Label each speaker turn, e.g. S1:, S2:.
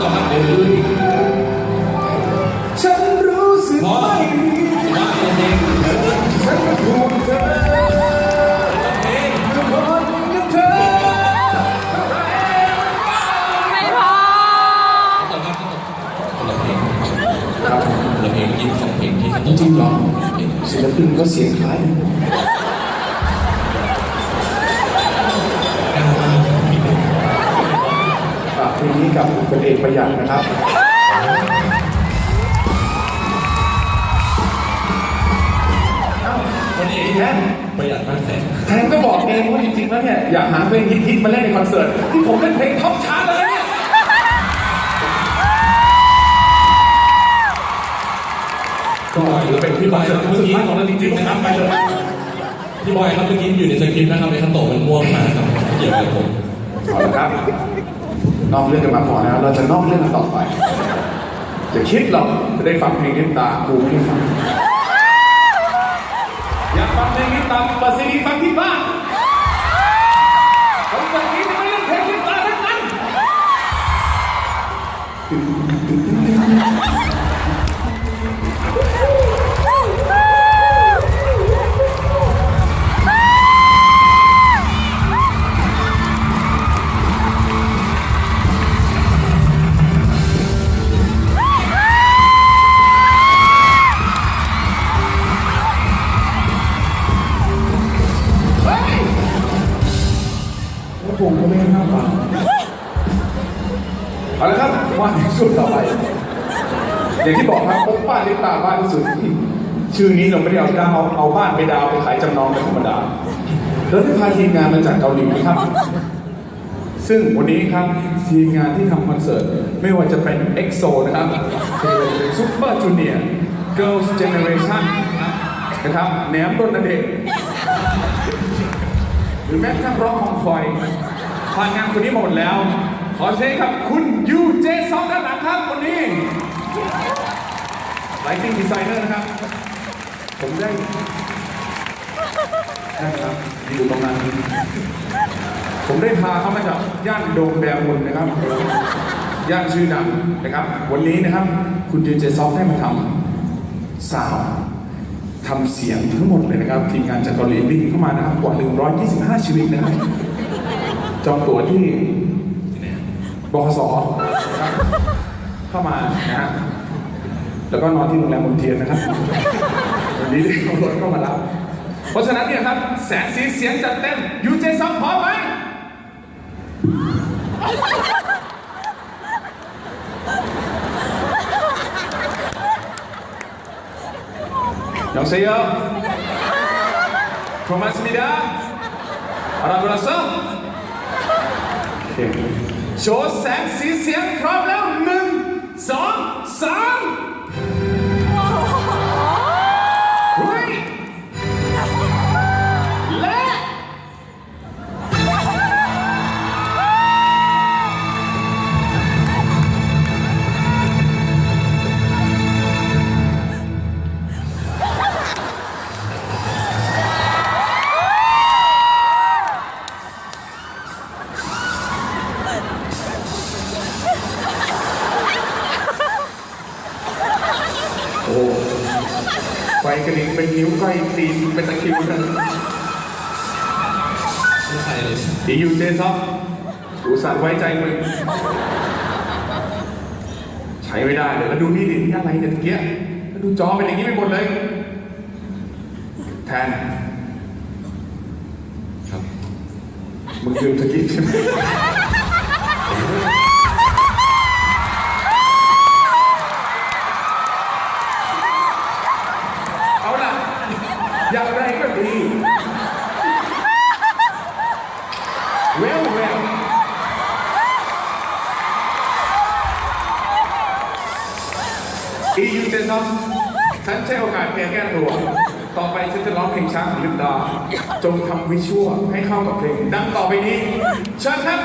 S1: ต่อมาเดี๋ยวดูอีก
S2: ฉันรู้สึกไม่ดี
S1: ว่าเพลง
S2: ฉันเป็นห่วงเธอ
S1: เพลง
S2: ทุกคนกับเธอ
S3: ไม่พอ
S1: ต่อมาคนละเพลง
S2: ครับ
S1: คนละเพลงยิงสองเพลงที่
S2: จริงเหรอ
S1: ง
S2: ศิลปินก็เสียงคล้าย กเพลงนี้กับคุณเอกประหยัดนะครับเอ้า
S1: คนเอก
S2: แทน
S1: ประหยัดมากแสน
S2: แทนก็บอกเองว่าจริงๆแล้วเนี่ยอยากหาเพลงฮิตๆมาเล่นในคอนเสิร์ตที่ผมเล่นเพลงท็อปชาร์ตเลยเนี่ยก็ถือเป็นพี่บอยรู้สึกมากของเราจริงๆนะครับไปเลย
S1: พี่บอยครับเมื่อกี้อยู่ในสคริปต์นะครับในขั้นโตมันม่วงมากครับเกี่ยวกับผม
S2: เอาละครับ นอกเรื่องกันมาพอแล้ว เราจะนอกเรื่องกันต่อไปจะคิดหรอกจะได้ฟังเพลงนี้ตากูไม่ฟังอยากฟังเพลงนี้ตามเปิดซีดีฟังที่บ้าน วผมก็ไม่น่าฟังเอาละครับมาถึงสุดต่อไปอย่างที่บอกครับโอป้าลิตาบ้านที่สุด ชื่อนี้เราไม่ได้เอาดาวเอาบ้านไปดาวไปขายจำนองเป็นธรรมดาเราได้พาทีมงานมาจากเกาหลีนะครับ ซึ่งวันนี้ครับทีมงานที่ทำคอนเสิร์ต ไม่ว่าจะเป็น EXO นะครับซุปเปอร์จูเนียร์ Girls Generation นะครับแหนมรนเดชหรือแม้กระทั่งร้องของคอย ผ่านงานคนนี้หมดแล้ว ขอเชิญครับคุณยูเจซองด้านหลังครับวันนี้ Lighting Designer นะครับ ผมได้ได้ครับอยู่ตรงนั้นผมได้พาเขามาจากย่านโดมแบมุนนะครับ ย่านชื่อดังนะครับ วันนี้นะครับ คุณเจเจซอฟได้มาทำสาวทำเสียงทั้งหมดเลยนะครับ ทีมงานจากเกาหลีบินเข้ามานะครับกว่า 125 ชีวิตนะครับ จองตั๋วที่บขสครับเข้ามานะฮะแล้วก็นอนที่โรงแรมมนเทียนนะครับวันนี้ได้ขับรถเข้ามารับเพราะฉะนั้นเนี่ยครับ แสงสีเสียงจัดเต็มยูเจซังพร้อมไหมน้องเซโยพร้อมสมิดาอาราบุรัสโอเค โชว์แสงสีเสียงพร้อมแล้ว ไฟกระดิ่งเป็นนิ้วก้อยตีนเป็นตะคริวกัน
S1: ไม่ใช่เลย
S2: ดีอยู่เจซอฟอุตส่าห์ไว้ใจมึงใช้ไม่ได้เลยแล้วดูนี่ดินี่อะไรเนี่ยตะเกียแล้วดูจอเป็นอย่างนี้ไปหมดเลย แทน
S1: ครับ
S2: มึงลืมสกิปต์ใช่ไหม อย่างไรก็ดี เวลเวลอียูเจนอสฉันใช้โอกาสแก้แก้ตัว ต่อไปฉันจะร้องเพลงช้างของลิปดา จงทำวิชวลให้เข้ากับเพลง ดังต่อไปนี้เชิญครับ